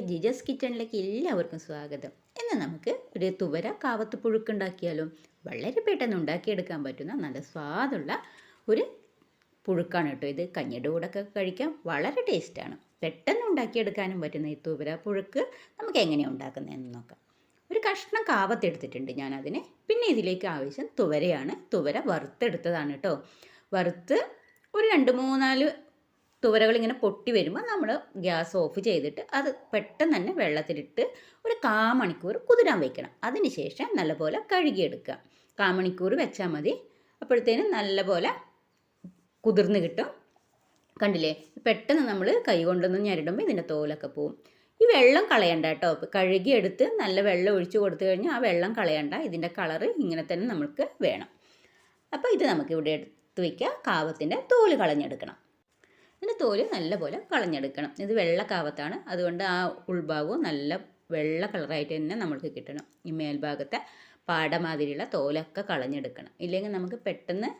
ജിജസ് കിച്ചണിലേക്ക് എല്ലാവർക്കും സ്വാഗതം. ഇന്ന് നമുക്ക് ഒരു തുവര കാവത്ത് പുഴുക്കുണ്ടാക്കിയാലും വളരെ പെട്ടെന്ന് ഉണ്ടാക്കിയെടുക്കാൻ പറ്റുന്ന നല്ല സ്വാദുള്ള ഒരു പുഴുക്കാണ് കേട്ടോ ഇത്. കഞ്ഞിയുടെ കൂടെ ഒക്കെ കഴിക്കാൻ വളരെ ടേസ്റ്റാണ്. പെട്ടെന്ന് ഉണ്ടാക്കിയെടുക്കാനും പറ്റുന്ന ഈ തുവര പുഴുക്ക് നമുക്ക് എങ്ങനെയാണ് ഉണ്ടാക്കുന്നതെന്ന് നോക്കാം. ഒരു കഷ്ണം കാവത്തെടുത്തിട്ടുണ്ട് ഞാനതിനെ. പിന്നെ ഇതിലേക്ക് ആവശ്യം തുവരയാണ്. തുവര വറുത്തെടുത്തതാണ് കേട്ടോ. വറുത്ത് ഒരു രണ്ട് മൂന്നാൽ തുവരകൾ ഇങ്ങനെ പൊട്ടി വരുമ്പോൾ നമ്മൾ ഗ്യാസ് ഓഫ് ചെയ്തിട്ട് അത് പെട്ടെന്ന് തന്നെ വെള്ളത്തിലിട്ട് ഒരു കാ മണിക്കൂർ കുതിരാൻ വയ്ക്കണം അതിനുശേഷം നല്ലപോലെ കഴുകിയെടുക്കുക. കാ മണിക്കൂർ വെച്ചാൽ മതി. അപ്പോഴത്തേനും നല്ലപോലെ കുതിർന്ന് കിട്ടും. കണ്ടില്ലേ? പെട്ടെന്ന് നമ്മൾ കൈ കൊണ്ടൊന്ന് ഞെരടുമ്പോൾ ഇതിന്റെ തോലൊക്കെ പോവും. ഈ വെള്ളം കളയണ്ട കേട്ടോ. കഴുകിയെടുത്ത് നല്ല വെള്ളം ഒഴിച്ചു കൊടുത്തു കഴിഞ്ഞാൽ ആ വെള്ളം കളയണ്ട. ഇതിന്റെ കളറ് ഇങ്ങനെ തന്നെ നമുക്ക് വേണം. അപ്പോൾ ഇത് നമുക്ക് ഇവിടെ എടുത്ത് വയ്ക്കുക കാവത്തിന്റെ തോൽ കളഞ്ഞെടുക്കണം. ഇതിന്റെ തോൽ നല്ലപോലെ കളഞ്ഞെടുക്കണം. ഇത് വെള്ളക്കാവത്താണ്. അതുകൊണ്ട് ആ ഉൾഭാഗവും നല്ല വെള്ള കളറായിട്ട് തന്നെ നമ്മൾക്ക് കിട്ടണം. ഈ മേൽഭാഗത്തെ പാടമാതിരിയുള്ള തോലൊക്കെ കളഞ്ഞെടുക്കണം. ഇല്ലെങ്കിൽ നമുക്ക് പെട്ടെന്ന്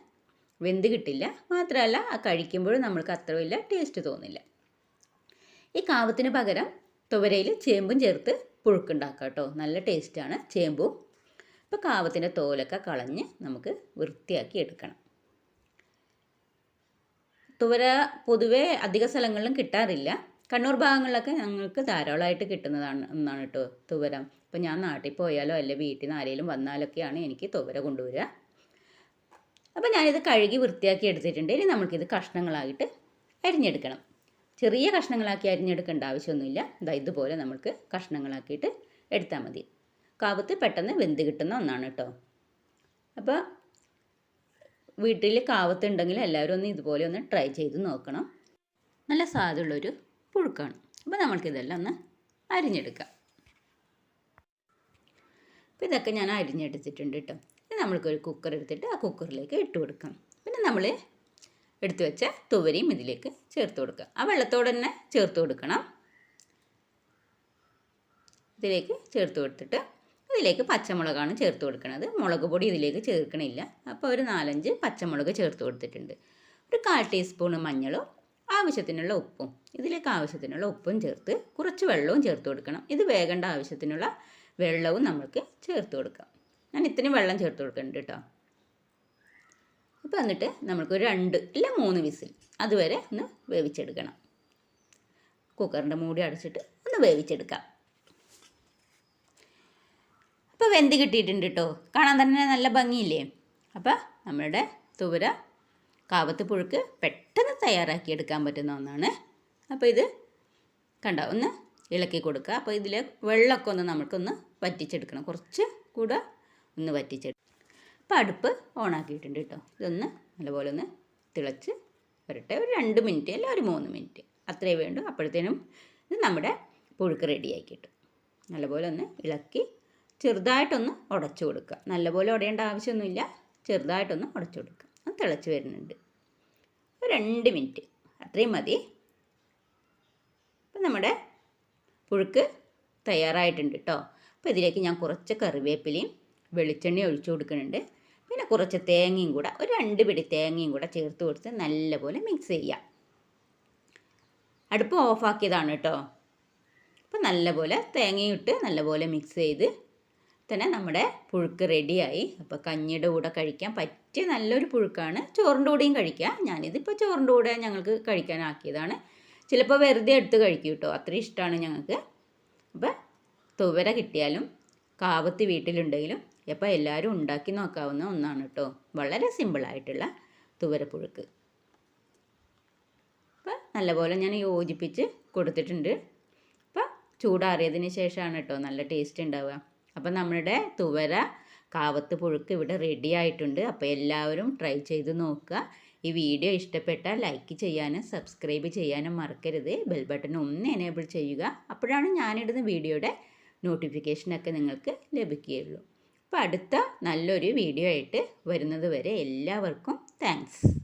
വെന്ത് കിട്ടില്ല. മാത്രമല്ല ആ കഴിക്കുമ്പോഴും നമ്മൾക്ക് അത്ര വലിയ ടേസ്റ്റ് തോന്നില്ല. ഈ കാവത്തിന് പകരം തുവരയിൽ ചേമ്പും ചേർത്ത് പുഴുക്കുണ്ടാക്കാം കേട്ടോ. നല്ല ടേസ്റ്റാണ് ചേമ്പും. ഇപ്പോൾ കാവത്തിന്റെ തോലൊക്കെ കളഞ്ഞ് നമുക്ക് വൃത്തിയാക്കി എടുക്കണം. തുവര പൊതുവേ അധിക സ്ഥലങ്ങളിലും കിട്ടാറില്ല. കണ്ണൂർ ഭാഗങ്ങളിലൊക്കെ ഞങ്ങൾക്ക് ധാരാളമായിട്ട് കിട്ടുന്നതാണ് എന്നാണ് കേട്ടോ തുവര. ഇപ്പം ഞാൻ നാട്ടിൽ പോയാലോ അല്ലെ വീട്ടിൽ നിന്ന് ആരെങ്കിലും വന്നാലൊക്കെയാണ് എനിക്ക് തുവര കൊണ്ടുവരിക. അപ്പോൾ ഞാനിത് കഴുകി വൃത്തിയാക്കി എടുത്തിട്ടുണ്ട്. ഇനി നമുക്കിത് കഷ്ണങ്ങളായിട്ട് അരിഞ്ഞെടുക്കണം. ചെറിയ കഷ്ണങ്ങളാക്കി അരിഞ്ഞെടുക്കേണ്ട ആവശ്യമൊന്നുമില്ല. ഇതാ ഇതുപോലെ നമുക്ക് കഷ്ണങ്ങളാക്കിയിട്ട് എടുത്താൽ മതി. കാവത്ത് പെട്ടെന്ന് വെന്ത് കിട്ടുന്ന ഒന്നാണ് കേട്ടോ. അപ്പോൾ വീട്ടിൽ കാവത്തുണ്ടെങ്കിൽ എല്ലാവരും ഒന്ന് ഇതുപോലെ ഒന്ന് ട്രൈ ചെയ്ത് നോക്കണം. നല്ല സ്വാദുള്ളൊരു പുഴുക്കാണ്. അപ്പോൾ നമ്മൾക്കിതെല്ലാം ഒന്ന് അരിഞ്ഞെടുക്കാം. അപ്പോൾ ഇതൊക്കെ ഞാൻ അരിഞ്ഞെടുത്തിട്ടുണ്ട് കേട്ടോ ഇനി നമ്മൾക്കൊരു കുക്കർ എടുത്തിട്ട് ആ കുക്കറിലേക്ക് ഇട്ട് കൊടുക്കാം. പിന്നെ നമ്മൾ എടുത്തു വെച്ച തുവരിയും ഇതിലേക്ക് ചേർത്ത് കൊടുക്കുക ആ വെള്ളത്തോടെ തന്നെ ചേർത്ത് കൊടുക്കണം. ഇതിലേക്ക് ചേർത്ത് കൊടുത്തിട്ട് ഇതിലേക്ക് പച്ചമുളകാണ് ചേർത്ത് കൊടുക്കുന്നത് മുളക് പൊടി ഇതിലേക്ക് ചേർക്കണില്ല. അപ്പോൾ ഒരു നാലഞ്ച് പച്ചമുളക് ചേർത്ത് കൊടുത്തിട്ടുണ്ട്. ഒരു കാൽ ടീസ്പൂൺ മഞ്ഞളും ആവശ്യത്തിനുള്ള ഉപ്പും ഇതിലേക്ക് ആവശ്യത്തിനുള്ള ഉപ്പും ചേർത്ത് കുറച്ച് വെള്ളവും ചേർത്ത് കൊടുക്കണം. ഇത് വേകേണ്ട ആവശ്യത്തിനുള്ള വെള്ളവും നമ്മൾക്ക് ചേർത്ത് കൊടുക്കാം. ഞാൻ ഇത്രയും വെള്ളം ചേർത്ത് കൊടുക്കുന്നുണ്ട് കേട്ടോ. അപ്പോൾ എന്നിട്ട് നമുക്ക് രണ്ട് ഇല്ല മൂന്ന് വിസിൽ അതുവരെ ഒന്ന് വേവിച്ചെടുക്കണം. കുക്കറിന്റെ മൂടി അടച്ചിട്ട് ഒന്ന് വേവിച്ചെടുക്കാം. അപ്പോൾ വെന്ത് കിട്ടിയിട്ടുണ്ട് കേട്ടോ കാണാൻ തന്നെ നല്ല ഭംഗിയില്ലേ? അപ്പോൾ നമ്മളുടെ തുവര കാവത്ത് പുഴുക്ക് പെട്ടെന്ന് തയ്യാറാക്കി എടുക്കാൻ പറ്റുന്ന ഒന്നാണ്. അപ്പോൾ ഇത് കണ്ട ഒന്ന് ഇളക്കി കൊടുക്കുക. അപ്പോൾ ഇതിലെ വെള്ളമൊക്കെ ഒന്ന് നമുക്കൊന്ന് വറ്റിച്ചെടുക്കണം. കുറച്ച് കൂടെ ഒന്ന് വറ്റിച്ചെടുക്കും അപ്പോൾ അടുപ്പ് ഓണാക്കിയിട്ടുണ്ട് കേട്ടോ ഇതൊന്ന് നല്ലപോലെ ഒന്ന് തിളച്ച് വരട്ടെ. ഒരു രണ്ട് മിനിറ്റ് അല്ല ഒരു മൂന്ന് മിനിറ്റ്. അത്രയേ വേണ്ടൂ. അപ്പോഴത്തേനും ഇത് നമ്മുടെ പുഴുക്ക് റെഡിയാക്കി കിട്ടും. നല്ലപോലെ ഒന്ന് ഇളക്കി ചെറുതായിട്ടൊന്ന് ഉടച്ചു കൊടുക്കുക. നല്ലപോലെ ഉടയേണ്ട ആവശ്യമൊന്നുമില്ല. ചെറുതായിട്ടൊന്ന് ഉടച്ചു കൊടുക്കുക. അത് തിളച്ച് വരുന്നുണ്ട്. രണ്ട് മിനിറ്റ്. അത്രയും മതി. അപ്പം നമ്മുടെ പുഴുക്ക് തയ്യാറായിട്ടുണ്ട് കേട്ടോ അപ്പോൾ ഇതിലേക്ക് ഞാൻ കുറച്ച് കറിവേപ്പിലയും വെളിച്ചെണ്ണ ഒഴിച്ചു കൊടുക്കുന്നുണ്ട്. പിന്നെ കുറച്ച് തേങ്ങയും കൂടെ ഒരു രണ്ട് പിടി തേങ്ങയും കൂടെ ചേർത്ത് കൊടുത്ത് നല്ലപോലെ മിക്സ് ചെയ്യുക അടുപ്പ് ഓഫാക്കിയതാണ് കേട്ടോ അപ്പോൾ നല്ലപോലെ തേങ്ങയും ഇട്ട് നല്ലപോലെ മിക്സ് ചെയ്ത് തന്നെ നമ്മുടെ പുഴുക്ക് റെഡിയായി അപ്പോൾ കഞ്ഞിയുടെ കൂടെ കഴിക്കാൻ പറ്റിയ നല്ലൊരു പുഴുക്കാണ്. ചോറിന്റെ കൂടെയും കഴിക്കാം. ഞാനിതിപ്പോൾ ചോറിന്റെ കൂടെ ഞങ്ങൾക്ക് കഴിക്കാനാക്കിയതാണ്. ചിലപ്പോൾ വെറുതെ എടുത്ത് കഴിക്കും കേട്ടോ. അത്ര ഇഷ്ടമാണ് ഞങ്ങൾക്ക്. അപ്പോൾ തുവര കിട്ടിയാലും കാവത്ത് വീട്ടിലുണ്ടെങ്കിലും അപ്പോൾ എല്ലാവരും ഉണ്ടാക്കി നോക്കാവുന്ന ഒന്നാണ് കേട്ടോ. വളരെ സിമ്പിളായിട്ടുള്ള തുവരപ്പുഴുക്ക് അപ്പോൾ നല്ലപോലെ ഞാൻ യോജിപ്പിച്ച് കൊടുത്തിട്ടുണ്ട്. അപ്പോൾ ചൂടാറിയതിന് ശേഷമാണ് കേട്ടോ നല്ല ടേസ്റ്റ് ഉണ്ടാവുക. അപ്പോൾ നമ്മളുടെ തുവര കാവത്ത് പുഴുക്ക് ഇവിടെ റെഡി ആയിട്ടുണ്ട്. അപ്പോൾ എല്ലാവരും ട്രൈ ചെയ്ത് നോക്കുക. ഈ വീഡിയോ ഇഷ്ടപ്പെട്ടാൽ ലൈക്ക് ചെയ്യാനും സബ്സ്ക്രൈബ് ചെയ്യാനും മറക്കരുത്. ബെൽ ബട്ടൺ ഒന്ന് എനേബിൾ ചെയ്യുക. അപ്പോഴാണ് ഞാനിടുന്ന വീഡിയോയുടെ നോട്ടിഫിക്കേഷനൊക്കെ നിങ്ങൾക്ക് ലഭിക്കുകയുള്ളൂ. അപ്പോൾ അടുത്ത നല്ലൊരു വീഡിയോ ആയിട്ട് വരുന്നത് വരെ എല്ലാവർക്കും താങ്ക്സ്